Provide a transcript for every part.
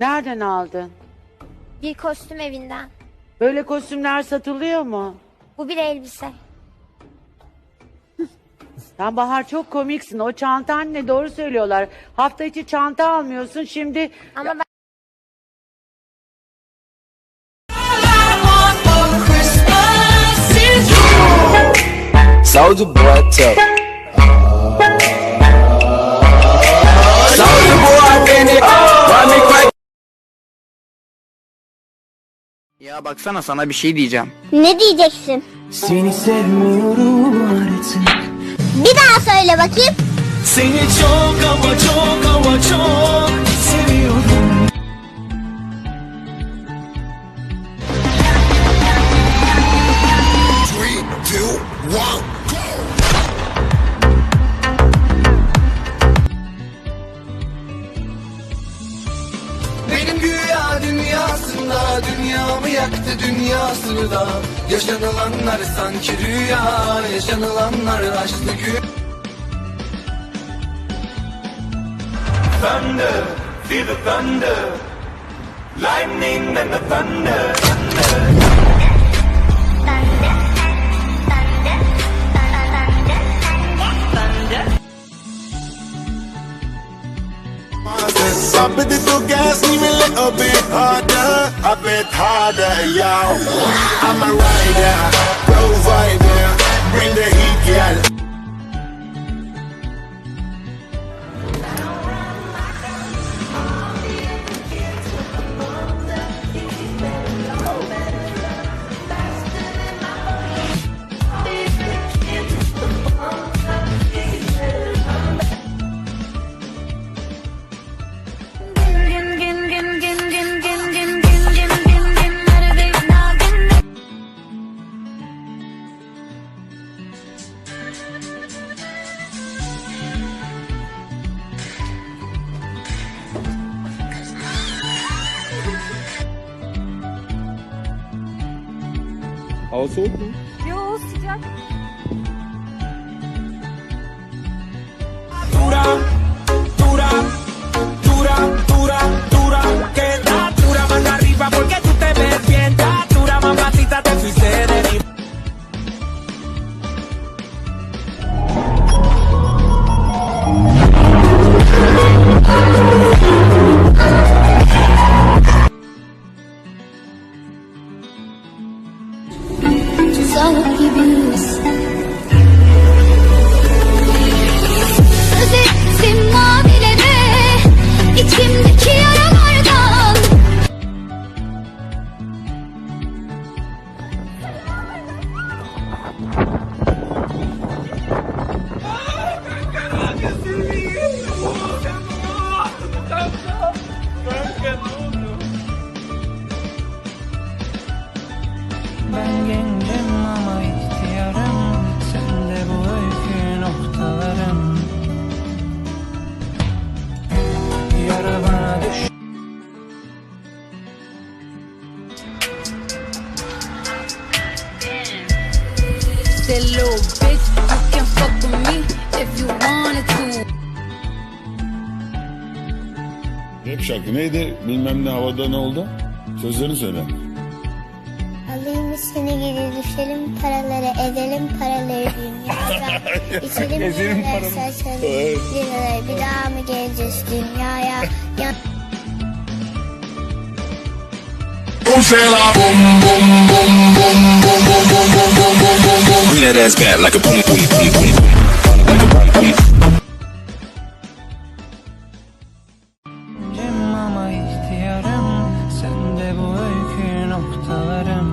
Nereden aldın? Bir kostüm evinden. Böyle kostümler satılıyor mu? Bu bir elbise. Sen Bahar çok komiksin. O çantan ne doğru söylüyorlar. Hafta içi çanta almıyorsun. Şimdi Ama ben Soldier boy tough. Ya baksana sana bir şey diyeceğim. ne diyeceksin? Seni sevmiyorum artık. Bir daha söyle bakayım. Seni çok ama çok yaktı dünyasını da. Yaşanılanlar sanki rüya yaşanılanlar aşklı gün. Thunder, feel the thunder. Lightning and the thunder, thunder At the door, gas, even a little bit harder, a bit harder, y'all. I'm a rider, provider, bring the heat, girl. aussuchen. Ben gencim ama ihtiyarım Sen de bu öykü noktalarım Yara bana düş That little bitch, you can fuck with me if you wanted to. Rap şarkı neydi? Bilmem ne havada ne oldu? Sözlerini söyle. Alayım seni geri düşelim paraları edelim paraları dünyaya. İçelim liraları saçalım liraları bir daha mı geleceğiz dünyaya? Ya Bring that ass back like a boom boom boom boom Like a boom boom Gencim ama ihtiyarım Sen de bu öykü noktalarım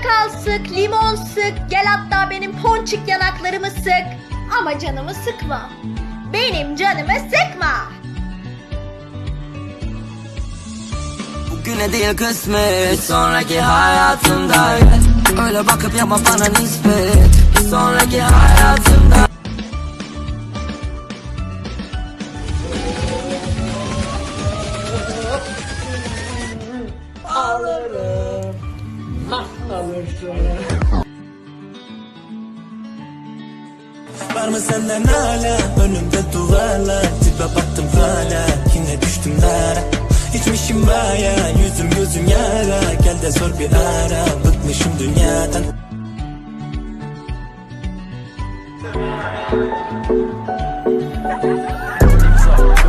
Portakal sık, limon sık, gel hatta benim ponçik yanaklarımı sık. Ama canımı sıkma. Benim canımı sıkma. Bugüne değil kısmet Sonraki hayatımda Öyle bakıp yapma bana nispet Sonraki hayatımda Var mı senden hala? Önümde duvarlar Tipe baktım hala. Yine düştüm dara İçmişim baya yüzüm gözüm yara. Gel de sor bir ara bıkmışım dünyadan.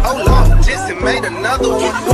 Oh Lord, Jesse made another one.